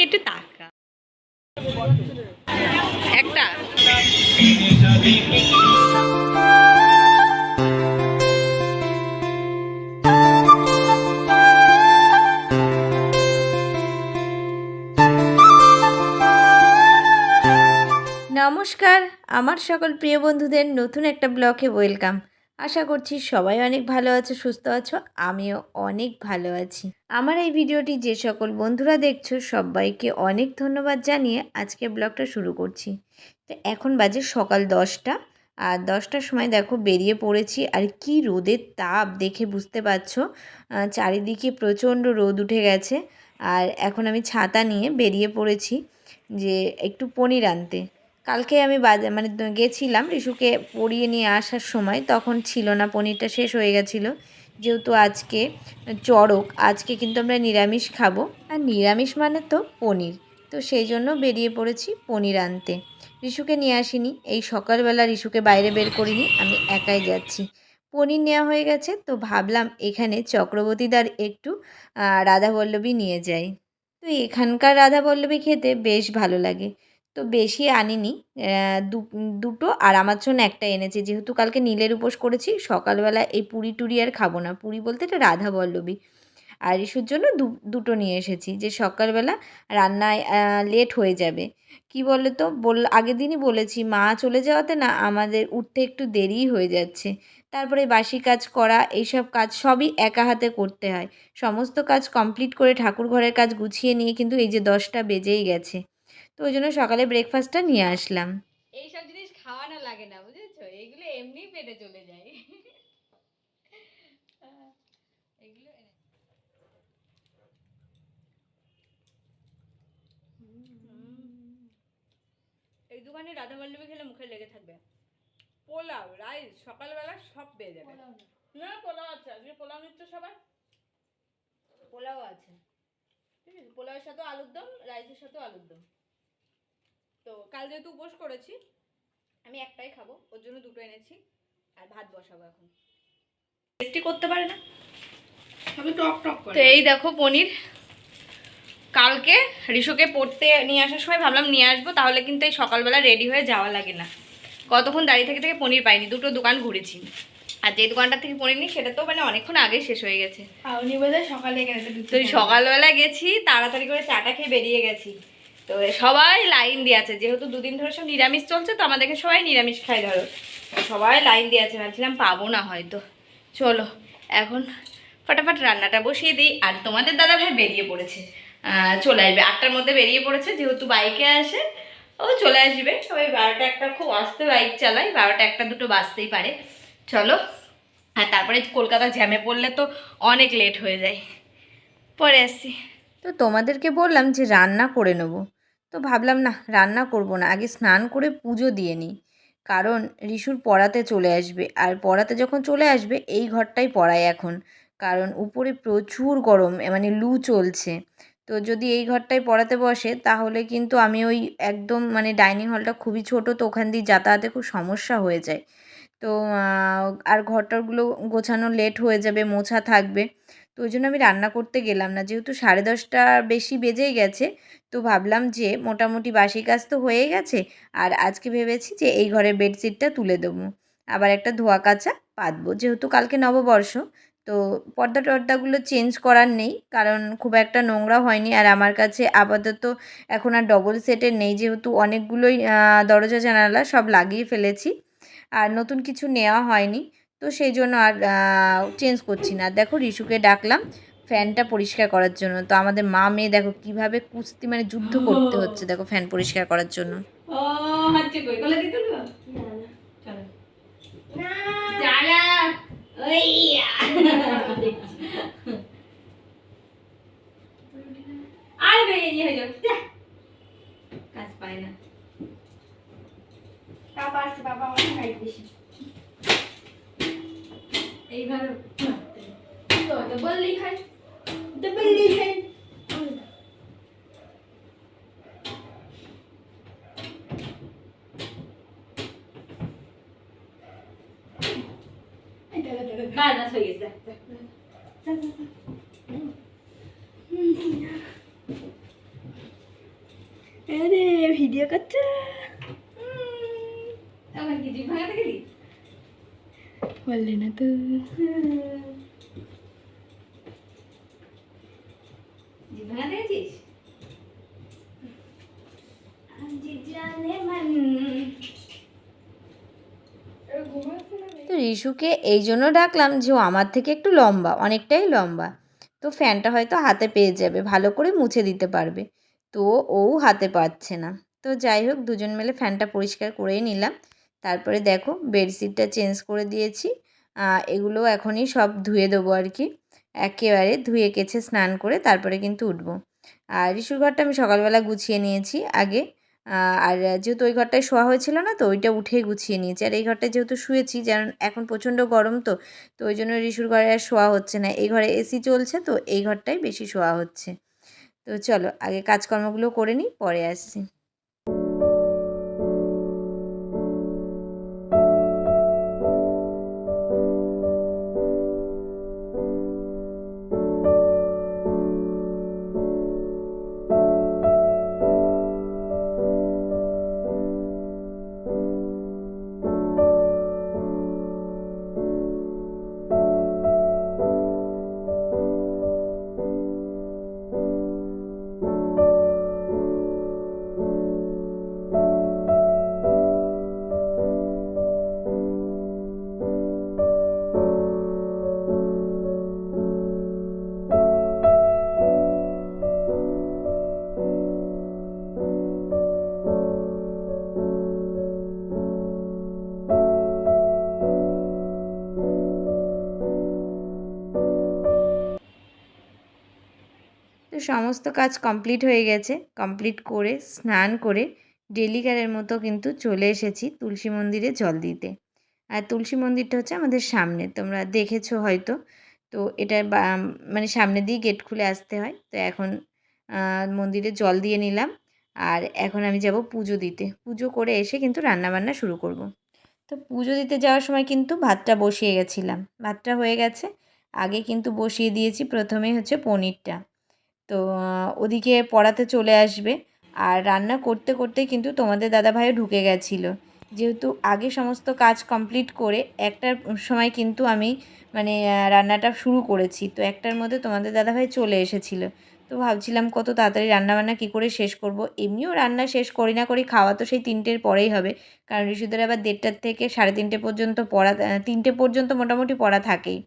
এইদিকে একটু তাকা। একটা। নমস্কার আমার সকল প্রিয় বন্ধুদের নতুন একটা ব্লকে ওয়েলকাম আশা করছি সবাই অনেক ভালো আছো, সুস্থ আছো, আমিও অনেক ভালো আছি। আমার এই ভিডিওটি যে সকল বন্ধুরা দেখছ, সবাইকে অনেক ধন্যবাদ জানিয়ে আজকে ব্লগটা শুরু করছি। তো এখন বাজে সকাল দশটা, আর দশটার সময় দেখো বেরিয়ে পড়েছি, আর কি রোদের তাপ দেখে বুঝতে পারছ? চারিদিকে প্রচণ্ড রোদ উঠে গেছে, আর এখন আমি ছাতা নিয়ে বেরিয়ে পড়েছি যে একটু পনির আনতে। কালকে আমি বাজার মানে গেছিলাম রিশুকে পড়িয়ে নিয়ে আসার সময়, তখন ছিল না, পনিরটা শেষ হয়ে গেছিল। যেহেতু আজকে চড়ক, আজকে কিন্তু আমরা নিরামিষ খাব। আর নিরামিষ মানে তো পনির। তো সেই জন্য বেরিয়ে পড়েছি পনির আনতে। রিশুকে নিয়ে আসিনি। এই সকালবেলা রিশুকে বাইরে বের করিনি, আমি একাই যাচ্ছি। পনির নেওয়া হয়ে গেছে, তো ভাবলাম এখানে চক্রবর্তীদার একটু রাধাবল্লভী নিয়ে যাই। তো এখানকার রাধাবল্লভী খেতে বেশ ভালো লাগে। তো বেশি আনিনি। দুটো আর আমার জন্য একটা এনেছি। যেহেতু কালকে নীলের উপোস করেছি, সকালবেলা এই পুরি টুরি আর খাব না। পুরি বলতে এটা রাধা বল্লভী আর ইস্যুর জন্য দুটো নিয়ে এসেছি। যে সকালবেলা রান্নায় লেট হয়ে যাবে। কি বলে তো বল, আগের দিনই বলেছি, মা চলে যাওয়াতে না আমাদের উঠতে একটু দেরিই হয়ে যাচ্ছে। তারপরে বাসি কাজ করা, এইসব কাজ সবই একা হাতে করতে হয়। সমস্ত কাজ কমপ্লিট করে ঠাকুর ঘরের কাজ গুছিয়ে নিয়ে কিন্তু এই যে দশটা বেজেই গেছে। তো ওই জন্য সকালে ব্রেকফাস্টটা নিয়ে আসলাম। এইসব জিনিস খাওয়ানো লাগে না বুঝেছ? এগুলো এমনি পেটে চলে যায়। এগুলো এই দোকানে রাধা বল্লভী খেলে মুখে লেগে থাকবে। পোলাও রাইস সকালবেলা সব পেয়ে যাবে। না পোলাও আছে। আজকে পোলাও নিচ্ছ সবাই? পোলাও আছে। ঠিক আছে পোলাওয়ের সাথে আলুর দম রাইসের সাথে আলুর দম। তো কাল যেহেতু উপোস করেছি আমি একটাই খাব ওর জন্য দুটো এনেছি আর ভাত বসাবো এখন। টেস্টি করতে পারে না? সবই টক টক তো এই দেখো পনির। কালকে রিশুকে পড়তে নিয়ে আসার সময় ভাবলাম নিয়ে আসব তাহলে কিন্তু এই সকালবেলা রেডি হয়ে যাওয়া লাগে না। কতক্ষণ দাঁড়িয়ে থেকে থেকে পনির পাইনি দুটো দোকান ঘুরেছি। আর যে দোকানটা থেকে পনির নিই সেটা তো মানে অনেকক্ষণ আগে শেষ হয়ে গেছে। সকালে সকালবেলা গেছি তাড়াতাড়ি করে চাটা খেয়ে বেরিয়ে গেছি। তো সবাই লাইন দিয়ে আছে, যেহেতু দুদিন ধরে সব নিরামিষ চলছে, তো আমাদেরকে সবাই নিরামিষ খাই ধরো। সবাই লাইন দিয়ে আছে, ভাবছিলাম পাবো না হয়তো। চলো, এখন ফটাফট রান্নাটা বসিয়ে দিই, আর তোমাদের দাদা ভাই বেরিয়ে পড়েছে। চলে আসবে, আটটার মধ্যে বেরিয়ে পড়েছে, যেহেতু বাইকে আসে, ও চলে আসবে। ওই বারোটা একটা খুব আসতে বাইক চালাই বারোটা একটা দুটো বাজতেই পারে। চলো, আর তারপরে কলকাতা জ্যামে পড়লে তো অনেক লেট হয়ে যায়। পরে আসছি। তো তোমাদেরকে বললাম যে রান্না করে নেব। তো ভাবলাম না রান্না করব না। আগে স্নান করে পুজো দিয়ে নিই। কারণ রিশুর পড়াতে চলে আসবে। আর পড়াতে যখন চলে আসবে, এই ঘরটাই পড়ায় এখন। কারণ উপরে প্রচুর গরম মানে লু চলছে। তো যদি এই ঘরটায় পড়াতে বসে, তাহলে কিন্তু আমি ওই একদম মানে ডাইনিং হলটা খুবই ছোট, তো ওখান দিয়ে যাতায়াতে খুব সমস্যা হয়ে যায়। তো আর ঘরটারগুলো গোছানো লেট হয়ে যাবে, মোছা থাকবে। তো ওই জন্য আমি রান্না করতে গেলাম না। যেহেতু সাড়ে দশটা বেশি বেজেই গেছে, তো ভাবলাম যে মোটামুটি বাসি কাজ তো হয়ে গেছে, আর আজকে ভেবেছি যে এই ঘরের বেডশিটটা তুলে দেবো। আবার একটা ধোয়া কাচা পাতবো, যেহেতু কালকে নববর্ষ, তো পর্দা টর্দাগুলো চেঞ্জ করার নেই, কারণ খুব একটা নোংরা হয়নি, আর আমার কাছে আপাতত এখন আর ডবল সেটের নেই, যেহেতু অনেকগুলোই দরজা জানালা সব লাগিয়ে ফেলেছি, আর নতুন কিছু নেওয়া হয়নি। তো সেই জন্য আর চেঞ্জ করছি না। দেখো রিশুকে ডাকলাম ফ্যানটা পরিষ্কার করার জন্য। তো আমাদের মা মেয়ে দেখো কীভাবে কুস্তি মানে যুদ্ধ করতে হচ্ছে দেখো ফ্যান পরিষ্কার করার জন্য। হয়ে। কাজ পায় না। বাবা আমার ডবললি খাই ডবললি খাই বাস বাস হয়ে গেছে যা, যা। ভিডিও করছে আমার কি জিভ ভাঙাতে গেলি বললি না তো মন। তো রিশুকে এই জন্য ডাকলাম যে ও আমার থেকে একটু লম্বা অনেকটাই লম্বা। তো ফ্যানটা হয়তো হাতে পেয়ে যাবে ভালো করে মুছে দিতে পারবে। তো ও হাতে পাচ্ছে না। তো যাই হোক দুজন মিলে ফ্যানটা পরিষ্কার করেই নিলাম। তারপরে দেখো বেডশিটটা চেঞ্জ করে দিয়েছি। এগুলো এখনই সব ধুয়ে দেবো আর কি। একেবারে ধুয়ে কেছে স্নান করে তারপরে কিন্তু উঠবো। আর রিশুর ঘরটা আমি সকালবেলা গুছিয়ে নিয়েছি আগে। আর যেহেতু ওই ঘরটায় শোয়া হয়েছিল না, তো ওইটা উঠেই গুছিয়ে নিয়েছি। আর এই ঘরটায় যেহেতু শুয়েছি, যেমন এখন প্রচণ্ড গরম তো তো ওই জন্য রিশুর ঘরে আর শোয়া হচ্ছে না। এই ঘরে এসি চলছে তো, এই ঘরটাই বেশি শোয়া হচ্ছে। তো চলো, আগে কাজকর্মগুলো করে নিই, পরে আসছি। সমস্ত কাজ কমপ্লিট হয়ে গেছে। কমপ্লিট করে, স্নান করে ডেলিকারের মতো কিন্তু চলে এসেছি তুলসী মন্দিরে জল দিতে। আর তুলসী মন্দিরটা হচ্ছে আমাদের সামনে, তোমরা দেখেছ হয়তো। তো এটা মানে সামনে দিয়ে গেট খুলে আসতে হয়। তো এখন মন্দিরে জল দিয়ে নিলাম। আর এখন আমি যাব পুজো দিতে। পুজো করে এসে কিন্তু রান্নাবান্না শুরু করব। তো পুজো দিতে যাওয়ার সময় কিন্তু ভাতটা বসিয়ে গেছিলাম। ভাতটা হয়ে গেছে। আগে কিন্তু বসিয়ে দিয়েছি প্রথমেই হচ্ছে পনিরটা। তো ওদিকে পড়াতে চলে আসবে। আর রান্না করতে করতে কিন্তু তোমাদের দাদাভাইও ঢুকে গেছিল। যেহেতু আগে সমস্ত কাজ কমপ্লিট করে একটার সময় কিন্তু আমি মানে রান্নাটা শুরু করেছি। তো একটার মধ্যে তোমাদের দাদাভাই চলে এসেছিল। তো ভাবছিলাম কত তাড়াতাড়ি রান্নাবান্না কী করে শেষ করব। এমনিও রান্না শেষ করি না করি, খাওয়া তো সেই তিনটের পরেই হবে। কারণ ঋষিদের আবার দেড়টার থেকে সাড়ে তিনটে পর্যন্ত পড়া তিনটে পর্যন্ত মোটামুটি পড়া থাকেই।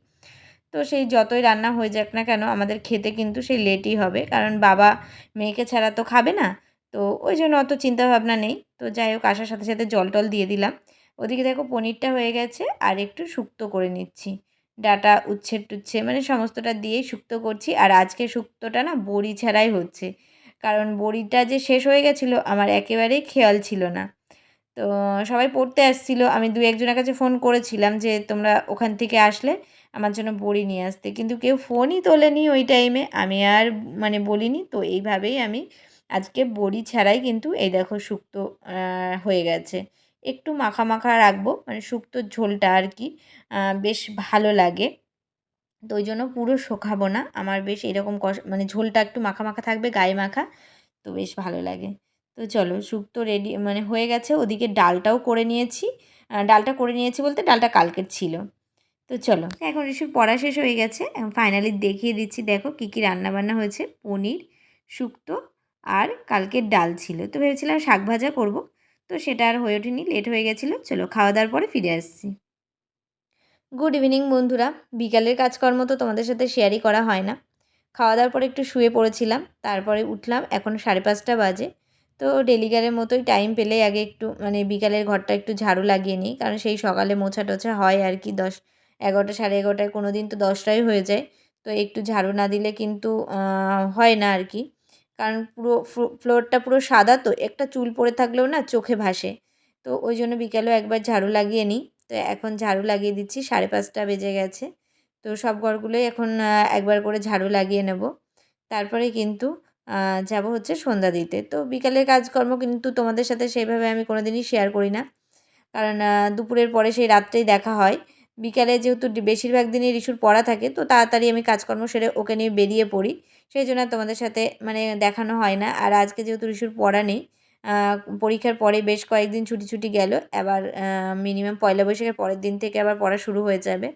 তো সেই যতই রান্না হয়ে যাক না কেন, আমাদের খেতে কিন্তু সেই লেটই হবে। কারণ বাবা মেয়েকে ছাড়া তো খাবে না। তো ওই জন্য অত চিন্তা ভাবনা নেই। তো যাই হোক, আসার সাথে সাথে জল টল দিয়ে দিলাম। ওদিকে দেখো পনিরটা হয়ে গেছে আর একটু শুক্তো করে নিচ্ছি। ডাটা, উচ্ছে টুচ্ছে মানে সমস্তটা দিয়েই শুক্তো করছি। আর আজকে শুক্তোটা না বড়ি ছাড়াই হচ্ছে। কারণ বড়িটা যে শেষ হয়ে গেছিল, আমার একেবারেই খেয়াল ছিল না। তো সবাই পড়তে আসছিল। আমি দু একজনের কাছে ফোন করেছিলাম যে তোমরা ওখান থেকে আসলে আমার জন্য বড়ি নিয়ে আসতে। কিন্তু কেউ ফোনই তোলেনি ওই টাইমে আমি আর মানে বলিনি। তো এইভাবেই আমি আজকে বড়ি ছাড়াই কিন্তু এই দেখো শুক্তো হয়ে গেছে। একটু মাখা মাখা রাখব মানে শুক্তোর ঝোলটা আর কি বেশ ভালো লাগে। তো ওই জন্য পুরো শোকাবো না। আমার বেশ এরকম কষ মানে ঝোলটা একটু মাখা মাখা থাকবে, গায়ে মাখা, তো বেশ ভালো লাগে। তো চলো শুক্তো রেডি মানে হয়ে গেছে। ওদিকে ডালটাও করে নিয়েছি। ডালটা করে নিয়েছি বলতে ডালটা কালকের ছিল। তো চলো। এখন রিসুর পড়া শেষ হয়ে গেছে। এখন ফাইনালি দেখিয়ে দিচ্ছি দেখো কী কী রান্নাবান্না হয়েছে। পনির শুক্তো আর কালকের ডাল ছিল। তো ভেবেছিলাম শাক ভাজা করব তো সেটা আর হয়ে ওঠেনি লেট হয়ে গেছিল। চলো খাওয়া দাওয়ার পরে ফিরে আসছি। গুড ইভিনিং বন্ধুরা। বিকালের কাজকর্ম তো তোমাদের সাথে শেয়ারই করা হয় না। খাওয়া দাওয়ার পরে একটু শুয়ে পড়েছিলাম তারপরে উঠলাম এখন সাড়ে পাঁচটা বাজে। তো ডেলিগারের মতোই টাইম পেলেই আগে একটু মানে বিকালের ঘরটা একটু ঝাড়ু লাগিয়ে নিই কারণ সেই সকালে মোছা টোছা হয় আর কি দশ এগারোটা সাড়ে এগারোটায় কোনো দিন তো দশটাই হয়ে যায়। তো একটু ঝাড়ু না দিলে কিন্তু হয় না আর কি কারণ পুরো ফ্লোরটা পুরো সাদা তো, একটা চুল পড়ে থাকলেও না চোখে ভাসে। তো ওই জন্য বিকালেও একবার ঝাড়ু লাগিয়ে নিই। তো এখন ঝাড়ু লাগিয়ে দিচ্ছি, সাড়ে পাঁচটা বেজে গেছে। তো সব ঘরগুলোই এখন একবার করে ঝাড়ু লাগিয়ে নেব। তারপরে কিন্তু যাব হচ্ছে সন্ধ্যা দিতে। তো বিকালের কাজকর্ম কিন্তু তোমাদের সাথে সেইভাবে আমি কোনো দিনই শেয়ার করি না। কারণ দুপুরের পরে সেই রাত্রেই দেখা হয়। বিকালে যেহেতু বেশিরভাগ দিনই রিসুর পড়া থাকে, তো তাড়াতাড়ি আমি কাজকর্ম সেরে ওকে নিয়ে বেরিয়ে পড়ি। সেই জন্য তোমাদের সাথে মানে দেখানো হয় না। আর আজকে যেহেতু রিসুর পড়া নেই পরীক্ষার পরে বেশ কয়েকদিন ছুটি ছুটি গেল। এবার মিনিমাম পয়লা বৈশাখের পরের দিন থেকে আবার পড়া শুরু হয়ে যাবে।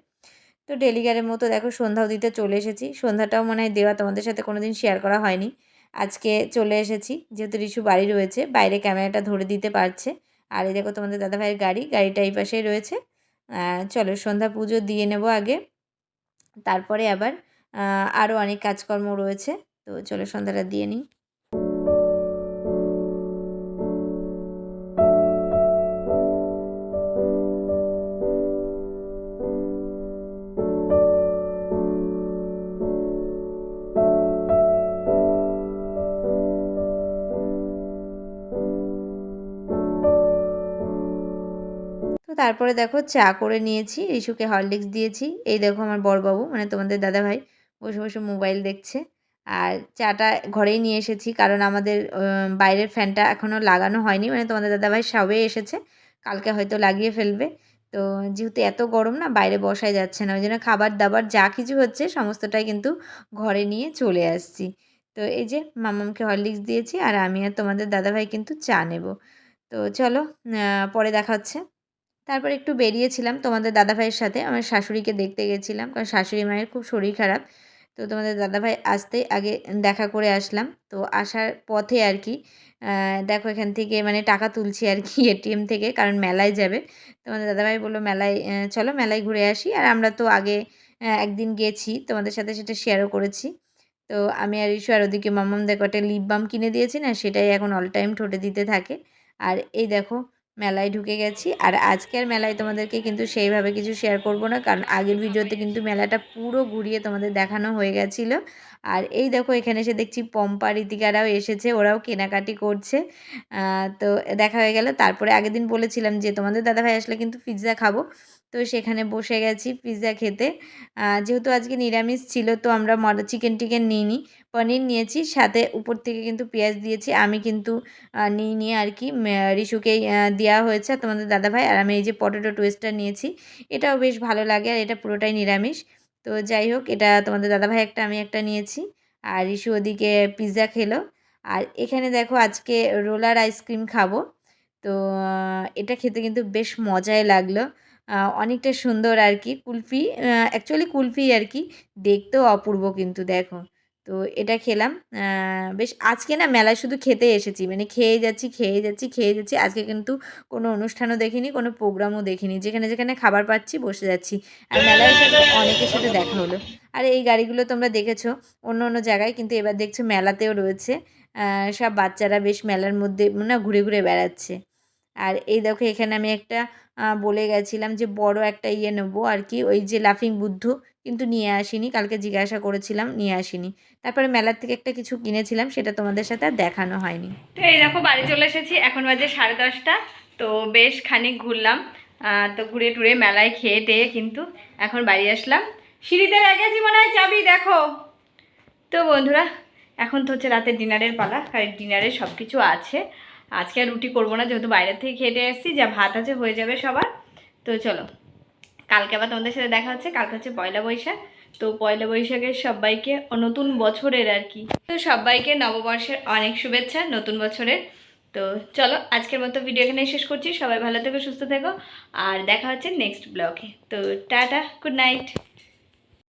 তো ডেলিগারের মতো দেখো সন্ধ্যাও দিতে চলে এসেছি। সন্ধ্যাটাও মনে হয় দেওয়া তোমাদের সাথে কোনো দিন শেয়ার করা হয়নি। আজকে চলে এসেছি, যেহেতু রিশু বাড়ি রয়েছে, বাইরে ক্যামেরাটা ধরে দিতে পারছে। আর এই দেখো তোমাদের দাদাভাইয়ের গাড়ি, গাড়িটা এই পাশেই রয়েছে। চলো সন্ধ্যা পুজো দিয়ে নেব আগে। তারপরে আবার আরও অনেক কাজকর্ম রয়েছে। তো চলো সন্ধ্যাটা দিয়ে নিই। তারপরে দেখো চা করে নিয়েছি, রিশুকে হরলিক্স দিয়েছি। এই দেখো আমার বড়বাবু মানে তোমাদের দাদাভাই বসে বসে মোবাইল দেখছে। আর চাটা ঘরেই নিয়ে এসেছি, কারণ আমাদের বাইরের ফ্যানটা এখনও লাগানো হয়নি। মানে তোমাদের দাদাভাই সবে এসেছে, কালকে হয়তো লাগিয়ে ফেলবে। তো যেহেতু এত গরম না, বাইরে বসাই যাচ্ছে না, ওই জন্য খাবার দাবার যা কিছু হচ্ছে সমস্তটাই কিন্তু ঘরে নিয়ে চলে আসছি। তো এই যে মামামকে হরলিক্স দিয়েছি, আর আমি আর তোমাদের দাদাভাই কিন্তু চা নেব। তো চলো পরে দেখা হচ্ছে। তারপর একটু বেরিয়েছিলাম তোমাদের দাদাভাইয়ের সাথে। আমার শাশুড়িকে দেখতে গেছিলাম কারণ শাশুড়ি মায়ের খুব শরীর খারাপ। তো তোমাদের দাদাভাই আসতেই আগে দেখা করে আসলাম। তো আসার পথে আর কি দেখো এখান থেকে মানে টাকা তুলছি আর কি এটিএম থেকে, কারণ মেলায় যাবে। তোমাদের দাদাভাই বলল, মেলায় চলো মেলায় ঘুরে আসি। আর আমরা তো আগে একদিন গেছি, তোমাদের সাথে সেটা শেয়ারও করেছি। তো আমি আর ইস্যু আর ওদিকে মামাম দেখো একটা লিপ বাম কিনে দিয়েছি না, সেটাই এখন অল টাইম ঠোঁটে দিতে থাকে। আর এই দেখো মেলায় ঢুকে গেছি। আর আজকের মেলায় তোমাদেরকে কিন্তু সেইভাবে কিছু শেয়ার করব না, কারণ আগের ভিডিওতে কিন্তু মেলাটা পুরো ঘুরিয়ে তোমাদের দেখানো হয়ে গেছিল। আর এই দেখো, এখানে এসে দেখছি পম্পা, রীতিকারাও এসেছে, ওরাও কেনাকাটি করছে। তো দেখা হয়ে গেল। তারপরে আগের দিন বলেছিলাম যে, তোমাদের দাদাভাই আসলে কিন্তু পিৎজা খাব। তো সেখানে বসে গেছি পিৎজা খেতে। যেহেতু আজকে নিরামিষ ছিল তো আমরা মড চিকেন টিকেন নিইনি। পনির নিয়েছি সাথে উপর থেকে কিন্তু পেঁয়াজ দিয়েছি। আমি কিন্তু নিই নিয়ে আর কি। আহ, দেওয়া হয়েছে তোমাদের দাদাভাই। আর আমি এই যে পটেটো টুইস্টার নিয়েছি এটাও বেশ ভালো লাগে আর এটা পুরোটাই নিরামিষ। তো যাই হোক এটা তোমাদের দাদাভাই একটা আমি একটা নিয়েছি। আর রিশু ওদিকে পিৎজা খেলো। আর এখানে দেখো আজকে রোলার আইসক্রিম খাব। তো এটা খেতে কিন্তু বেশ মজাই লাগল। অনেকটা সুন্দর আর কি কুলফি অ্যাকচুয়ালি কুলফি আর কি দেখতেও অপূর্ব কিন্তু দেখো। তো এটা খেলাম। বেশ আজকে না মেলায় শুধু খেতে এসেছি। মানে খেয়ে যাচ্ছি খেয়ে যাচ্ছি খেয়ে যাচ্ছি। আজকে কিন্তু কোনো অনুষ্ঠানও দেখিনি, কোনো প্রোগ্রামও দেখিনি। যেখানে যেখানে খাবার পাচ্ছি, বসে যাচ্ছি। আর মেলায় তো অনেকের সাথে দেখা হলো। আর এই গাড়িগুলো তোমরা দেখেছ অন্য অন্য জায়গায়। কিন্তু এবার দেখছ মেলাতেও রয়েছে। সব বাচ্চারা বেশ মেলার মধ্যে না ঘুরে ঘুরে বেড়াচ্ছে। আর এই দেখো এখানে আমি একটা বলে গেছিলাম যে বড় একটা ইয়ে নেব আর কি। ওই যে লাফিং বুদ্ধ কিন্তু নিয়ে আসিনি, কালকে জিজ্ঞাসা করেছিলাম, নিয়ে আসিনি। তারপরে মেলার থেকে একটা কিছু কিনেছিলাম, সেটা তোমাদের সাথে আর দেখানো হয়নি। তো এই দেখো বাড়ি চলে এসেছি, এখন বাজে সাড়ে দশটা। তো বেশ খানিক ঘুরলাম তো ঘুরে টুরে মেলায় খেয়ে টেয়ে কিন্তু এখন বাড়ি আসলাম। সিঁড়িতে রেখেছি মনে হয় চাবি, দেখো। তো বন্ধুরা, এখন তো হচ্ছে রাতের ডিনারের পালা, আর ডিনারে সব কিছু আছে। আজকে আর রুটি করব না, যেহেতু বাইরের থেকে খেটে এসেছি, যা ভাত আছে হয়ে যাবে সবার। তো চলো, কালকে আবার তোমাদের সাথে দেখা হচ্ছে, কালকে হচ্ছে পয়লা বৈশাখ। তো পয়লা বৈশাখের সবাইকে নতুন বছরের আর কি। তো সবাইকে নববর্ষের অনেক শুভেচ্ছা, নতুন বছরের। তো চলো, আজকের মতো ভিডিও এখানে শেষ করছি। সবাই ভালো থেকো, সুস্থ থেকো, আর দেখা হচ্ছে নেক্সট ব্লগে তো টাটা গুড নাইট